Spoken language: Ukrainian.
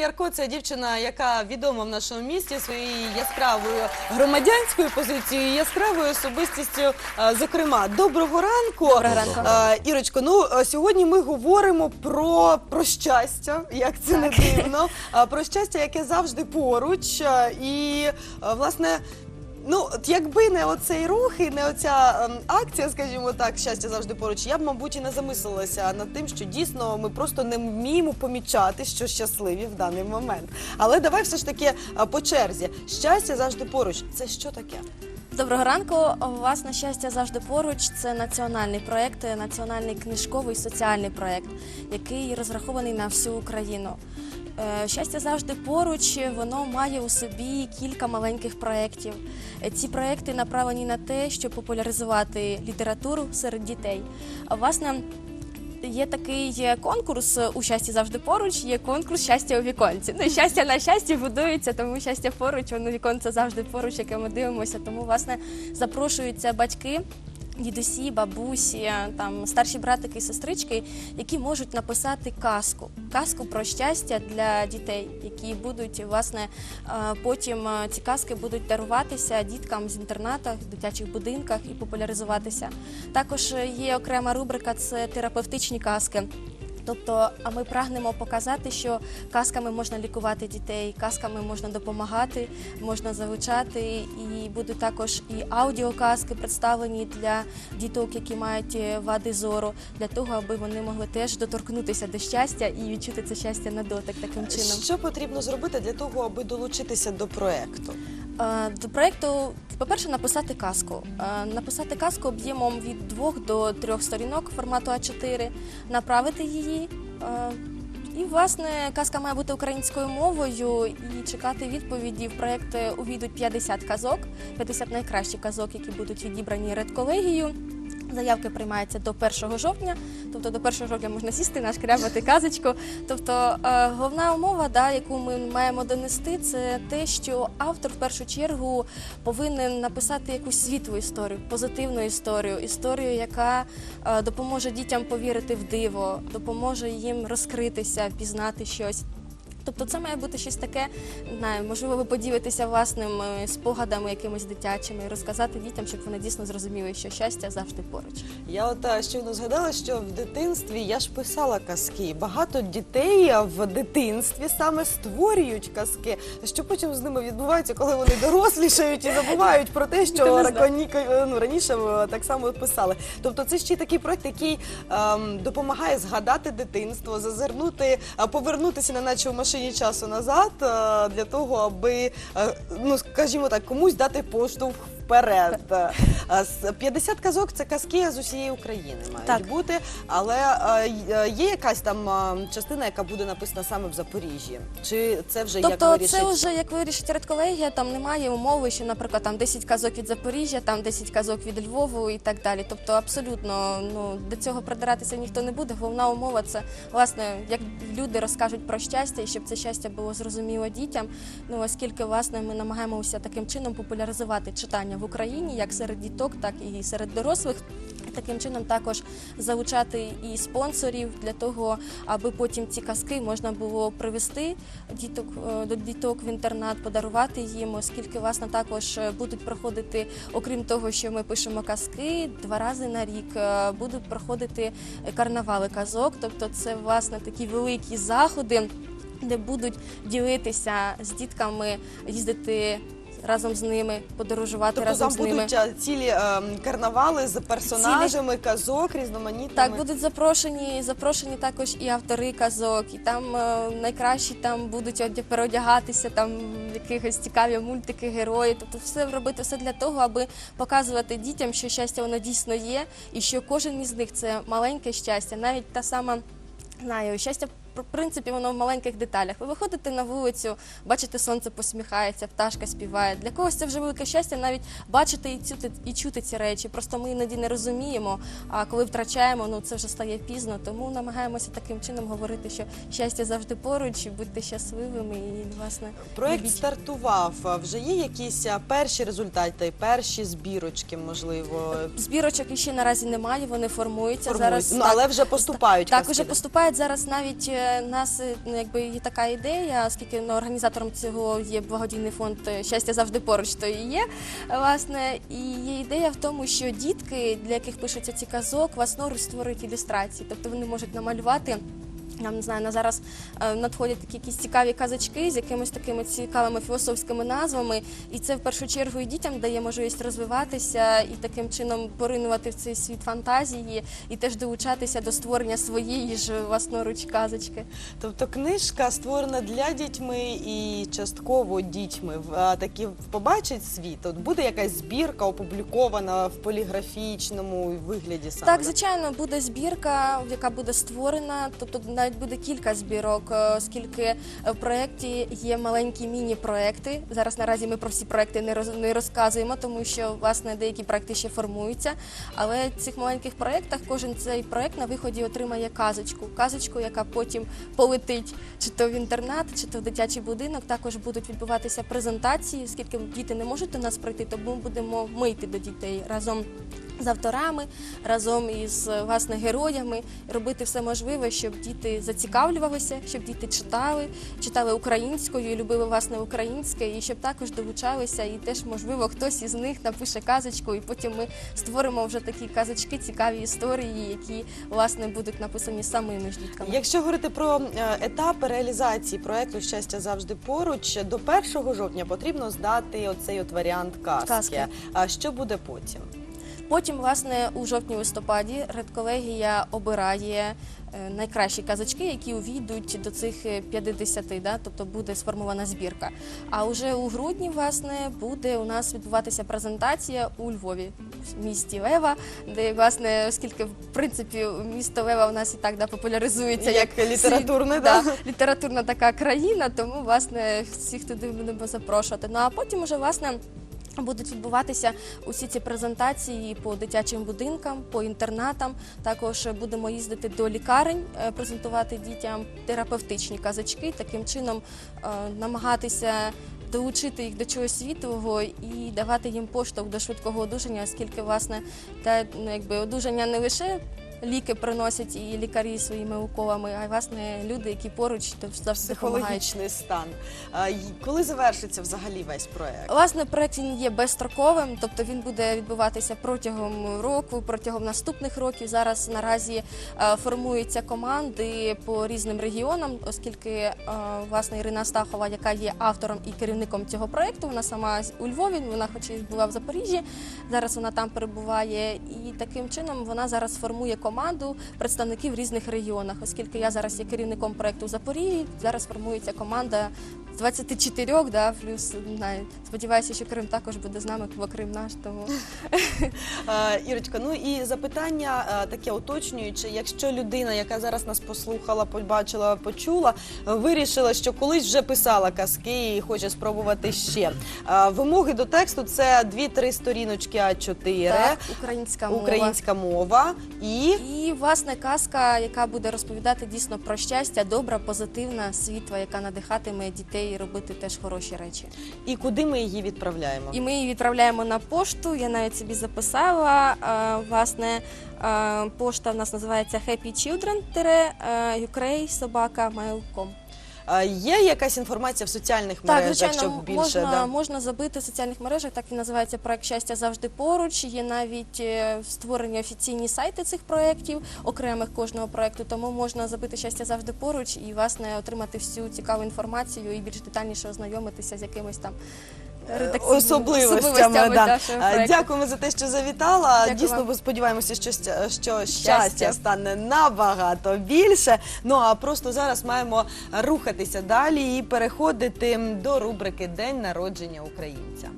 Ярко це дівчина, яка відома в нашому місті своєю яскравою громадянською позицією, і яскравою особистістю. е, Зокрема, доброго ранку. Доброго ранку. Е, Ірочко, ну е, сьогодні ми говоримо про, про щастя, як це не дивно, про щастя, яке завжди поруч. І власне. Ну, от якби не оцей рух і не оця ем, акція, скажімо так, щастя завжди поруч, я б, мабуть, і не замислилася над тим, що дійсно ми просто не вміємо помічати, що щасливі в даний момент. Але давай все ж таки е, по черзі. Щастя завжди поруч. Це що таке? Доброго ранку. Вас на щастя завжди поруч. Це національний проект, національний книжковий соціальний проект, який розрахований на всю Україну. Е, Щастя завжди поруч. Воно має у собі кілька маленьких проєктів. Е, Ці проекти направлені на те, щоб популяризувати літературу серед дітей. Власне, Є такий конкурс у щасті завжди поруч. Є конкурс щастя у віконці. Ну щастя на щасті будується, тому щастя поруч, воно віконце завжди поруч, яке ми дивимося. Тому власне запрошуються батьки. Дідусі, бабусі, там старші братики і сестрички, які можуть написати казку, казку про щастя для дітей, які будуть власне е, потім е, ці казки будуть даруватися діткам з інтернатах, дитячих будинках і популяризуватися. Також є окрема рубрика це терапевтичні казки. Тобто, а ми прагнемо показати, що казками можна лікувати дітей, казками можна допомагати, можна залучати, і будуть також і аудіоказки представлені для діток, які мають е, вади зору, для того, аби вони могли теж доторкнутися до щастя і відчути це щастя на дотик таким чином. Що потрібно зробити для того, аби долучитися до проекту? Е, До проекту, по-перше, написати казку. Е, Написати казку об'ємом від двох до трьох сторінок формату А4, направити її. е, І, власне, казка має бути українською мовою і чекати відповіді. В проект е, увійдуть 50 казок, 50 найкращих казок, які будуть відібрані редколегією. Заявки приймаються до 1 жовтня, тобто до 1 жовтня можна сісти, нашкрябати казочку. Тобто е, головна умова, да, яку ми маємо донести, це те, що автор в першу чергу повинен написати якусь світлу історію, позитивну історію, історію, яка е, допоможе дітям повірити в диво, допоможе їм розкритися, пізнати щось. Тобто це має бути щось таке, не знаю, можливо, ви поділитеся власними спогадами якимись дитячими, розказати дітям, щоб вони дійсно зрозуміли, що щастя завжди поруч. Я от е, щойно згадала, що в дитинстві я ж писала казки. Багато дітей е, в дитинстві саме створюють казки. Що потім з ними відбувається, коли вони дорослішають і забувають про те, що е, ну, раніше е, так само писали. Тобто, це ще й такий проект, який ем, допомагає згадати дитинство, зазирнути, е, повернутися, неначе в машині часу назад, е, для того, аби е, ну скажімо так, комусь дати поштовх вперед. Е, 50 казок це казки з усієї України мають Так. бути, але е, е, є якась там е, частина, яка буде написана саме в Запоріжжі? Чи це вже як Тобто, це вже як вирішить редколегія, там немає умови, що, наприклад, там 10 казок від Запоріжжя, там 10 казок від Львову і так далі. Тобто, абсолютно ну до цього придиратися ніхто не буде. Головна умова це власне, як люди розкажуть про щастя, і щоб це щастя було зрозуміло дітям. Ну оскільки власне ми намагаємося таким чином популяризувати читання в Україні, як серед діток, так і серед дорослих. Таким чином також залучати і спонсорів для того, аби потім ці казки можна було привезти діток е, до діток в інтернат, подарувати їм, оскільки власне також е, будуть проходити, окрім того, що ми пишемо казки, два рази на рік е, будуть проходити карнавали казок. Тобто, це власне такі великі заходи, де будуть ділитися з дітками, їздити. Разом з ними подорожувати Тобто разом там з ними. будуть е, цілі е, карнавали з персонажами, казок, різноманітними. Так, будуть запрошені, запрошені також і автори казок, і там е, найкращі там будуть одя- переодягатися, там в якихось цікаві мультики, герої. Тобто все робити все для того, аби показувати дітям, що щастя воно дійсно є, і що кожен із них це маленьке щастя, навіть та сама знаю, щастя. В принципі, воно в маленьких деталях. Ви виходите на вулицю, бачите, сонце посміхається, пташка співає. Для когось це вже велике щастя, навіть бачити і чути, і чути ці речі. Просто ми іноді не розуміємо. А коли втрачаємо, ну це вже стає пізно. Тому намагаємося таким чином говорити, що щастя завжди поруч, і будьте щасливими і власне Проект любіть. стартував. Вже є якісь перші результати, перші збірочки, можливо. збірочок іще наразі немає. Вони формуються формують? зараз. ну, так. але вже поступають. Так, уже поступають зараз навіть нас ну, якби є така ідея, оскільки ну, організатором цього є благодійний фонд е, щастя завжди поруч, то і є. Власне, і є ідея в тому, що дітки, для яких пишуться ці казок, власноруч створюють ілюстрації, тобто вони можуть намалювати. Я не знаю, на зараз е, надходять такі якісь цікаві казочки з якимись такими цікавими філософськими назвами, і це в першу чергу і дітям дає можливість розвиватися і таким чином поринувати в цей світ фантазії, і теж долучатися до створення своєї ж власноруч казочки. Тобто книжка створена для дітьми і частково дітьми такі побачать світ. От буде якась збірка опублікована в поліграфічному вигляді саме. Так, звичайно, буде збірка, яка буде створена. Тобто навіть буде кілька збірок, е, оскільки в проєкті є маленькі міні-проекти. Зараз наразі ми про всі проекти не роз- не розказуємо, тому що власне деякі проекти ще формуються. Але в цих маленьких проєктах кожен цей проект на виході отримає казочку. Казочку, яка потім полетить чи то в інтернат, чи то в дитячий будинок. Також будуть відбуватися презентації, оскільки діти не можуть до нас прийти, то ми будемо ми йти до дітей разом з авторами, разом із власне героями, робити все можливе, щоб діти зацікавлювалися, щоб діти читали, читали українською, і любили власне українське, і щоб також долучалися, і теж можливо хтось із них напише казочку, і потім ми створимо вже такі казочки, цікаві історії, які власне будуть написані самими ж дітками. Якщо говорити про е, етапи реалізації проекту Щастя завжди поруч, до 1 жовтня потрібно здати оцей от варіант казки. Казки. А що буде потім? Потім, власне, у жовтні-листопаді редколегія обирає найкращі казочки, які увійдуть до цих е, 50, да? тобто буде сформована збірка. А вже у грудні, власне, буде у нас відбуватися презентація у Львові, в місті Лева, де, власне, оскільки в принципі місто Лева у нас і так да, популяризується Як як, літературне, світ- да? да, літературна така країна, тому власне всіх туди будемо запрошувати. Ну а потім уже власне. Будуть відбуватися усі ці презентації по дитячим будинкам, по інтернатам. Також будемо їздити до лікарень, е, презентувати дітям терапевтичні казочки, таким чином е, намагатися долучити їх до чогось світового і давати їм поштовх до швидкого одужання, оскільки власне те ну, якби одужання не лише. Ліки приносять і лікарі своїми уколами, а й власне люди, які поруч то завжди допомагають. Психологічний стан. А, й- Коли завершиться взагалі весь проект? Власне, проект він є безстроковим, тобто він буде відбуватися протягом року, протягом наступних років. Зараз наразі е, формуються команди по різним регіонам, оскільки е, власне Ірина Стахова, яка є автором і керівником цього проекту, вона сама з- у Львові, вона хоч і була в Запоріжжі. Зараз вона там перебуває, і таким чином вона зараз формує команду представників різних регіонах, оскільки я зараз є керівником проекту Запорії. Зараз формується команда 24, да, плюс не знаю, сподіваюся, що Крим також буде з нами, бо Крим наш. Тому Е, Ірочка, ну і запитання е, таке уточнююче. Якщо людина, яка зараз нас послухала, побачила, почула, е, вирішила, що колись вже писала казки і хоче спробувати ще. Е, Вимоги до тексту це 2-3 сторіночки А4, так, українська мова. українська мова і І власне казка, яка буде розповідати дійсно про щастя, добра, позитивна, світла, яка надихатиме дітей робити теж хороші речі. і куди ми її відправляємо. І ми її відправляємо на пошту. Я навіть собі записала. Е, Власне, е, пошта в нас називається Happy Children mail.com. Е, Є якась інформація в соціальних Так, мережах, звичайно, щоб більше можна, да? можна забити в соціальних мережах. Так і називається проект щастя завжди поруч. Є навіть е, створені офіційні сайти цих проєктів, окремих кожного проєкту. Тому можна забити щастя завжди поруч і власне отримати всю цікаву інформацію і більш детальніше ознайомитися з якимось там особливостями. да. нашого проекту. Дякуємо за те, що завітала. Дякую Дійсно, вам. сподіваємося, що, ща- що Щастя. стане набагато більше. Ну а просто зараз маємо рухатися далі і переходити до рубрики День народження українця.